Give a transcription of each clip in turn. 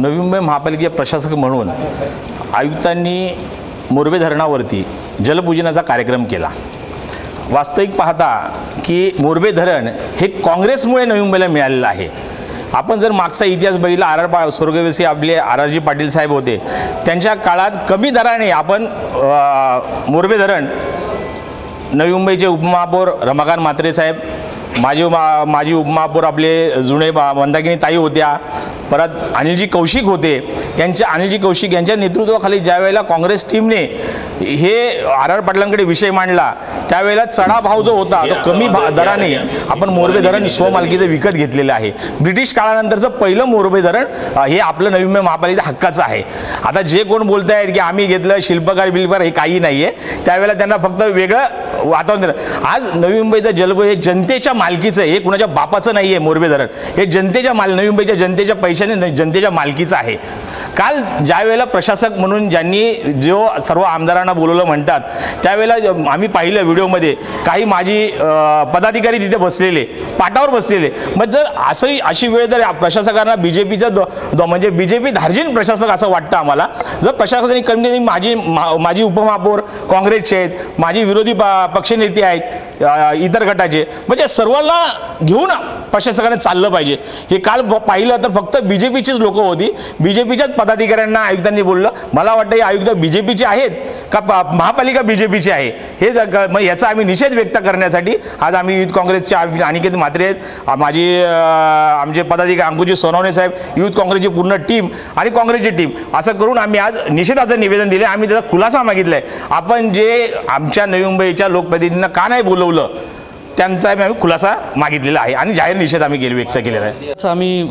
नवी मुंबई महापालिकेचे प्रशासक म्हणून आयुक्तांनी मोरबे धरणावरती जलपूजनाचा कार्यक्रम केला. वास्तविक पाहता की मोरबे धरण हे काँग्रेसमुळे नवी मुंबईला मिळालेलं आहे. आपण जर मागचा इतिहास बघितला आर आर पा स्वर्गवेसी आपले आर पाटील साहेब होते. त्यांच्या काळात कमी दराने आपण मोर्बे मोरबे धरण नवी मुंबईचे उपमहापौर रमाकांत म्हात्रे साहेब माजी मा माजी उपमहापौर आपले जुने बा- मंदाकिनी ताई होत्या परत अनिलजी कौशिक होते यांच्या अनिलजी कौशिक यांच्या नेतृत्वाखाली ज्यावेळेला काँग्रेस टीमने हे आर आर पाटलांकडे विषय मांडला त्यावेळेला चढा भाव जो होता तो कमी भा दराने आपण मोरबे धरण स्वमालकीचं विकत घेतलेलं आहे. ब्रिटिश काळानंतरचं पहिलं मोरबे धरण हे आपलं नवी मुंबई महापालिकेचं हक्काचं आहे. आता जे कोण बोलत आहेत की आम्ही घेतलं शिल्पकार बिल्पकार हे काही नाही आहे त्यावेळेला त्यांना फक्त वेगळं वातावरण आज नवी मुंबईचं जलब हे जनतेच्या मालकीचं आहे. हे कुणाच्या बापाचं नाही आहे मोरबे धरण हे जनतेच्या माल नवी मुंबईच्या जनतेच्या पैशाने न- जनतेच्या मालकीचं आहे. काल ज्या वेळेला प्रशासक म्हणून ज्यांनी जो सर्व आमदारांना बोलवलं म्हणतात त्यावेळेला आम्ही पाहिलं व्हिडिओमध्ये काही माझी पदाधिकारी तिथे बसलेले पाटावर बसलेले. मग जर असंही अशी वेळ जर प्रशासकांना बी जे पीचं म्हणजे बी जे पी धार्जिन प्रशासक असं वाटतं आम्हाला जर प्रशासकांनी कमी कमी माझी मा- माझी उपमहापौर काँग्रेसचे आहेत माझी विरोधी प- पक्षनेते आहेत इतर गटाचे म्हणजे सर्वांना घेऊन प्रशासकाने चाललं पाहिजे. हे काल ब- पाहिलं तर फक्त बी जे पीचीच लोकं होती बी जे पीच्याच पदाधिकाऱ्यांना आयुक्तांनी बोललं. मला वाटतं हे आयुक्त बी जे पीचे आहेत का महापालिका बी जे पीची आहे? हे जर मग याचा आम्ही निषेध व्यक्त करण्यासाठी आज आम्ही युथ काँग्रेसचे अनिकेत म्हात्रे आहेत माझी आमचे पदाधिकारी अंकुजी सोनवणे साहेब युथ काँग्रेसची पूर्ण टीम आणि काँग्रेसची टीम असं करून आम्ही आज निषेधाचं निवेदन दिलं आम्ही त्याचा खुलासा मागितलाय. आपण जे आमच्या नवी मुंबईच्या लोकप्रतिनिधींना का नाही बोलवलं? त्यांचा आम्ही खुलासा मागितलेला आहे आणि जाहीर निषेध आम्ही गेले व्यक्त केलेला आहे. आम्ही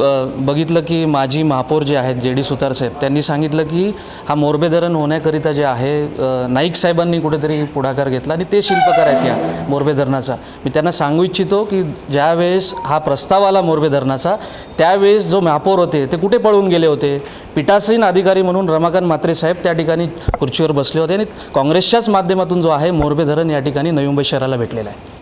बघितलं की माजी महापौर जे आहेत जे डी सुतारसाहेब त्यांनी सांगितलं की हा मोरबे धरण होण्याकरिता जे आहे नाईक साहेबांनी कुठेतरी पुढाकार घेतला आणि ते शिल्पकार आहेत या मोरबे धरणाचा मी त्यांना सांगू इच्छितो की ज्यावेळेस हा प्रस्ताव आला मोरबे धरणाचा त्यावेळेस जो महापौर होते ते कुठे पळून गेले होते? पीठासीन अधिकारी म्हणून रमाकांत म्हात्रे साहेब त्या ठिकाणी खुर्चीवर बसले होते आणि काँग्रेसच्याच माध्यमातून जो आहे मोरबे धरण या ठिकाणी नवी मुंबई शहराला भेटलेला आहे.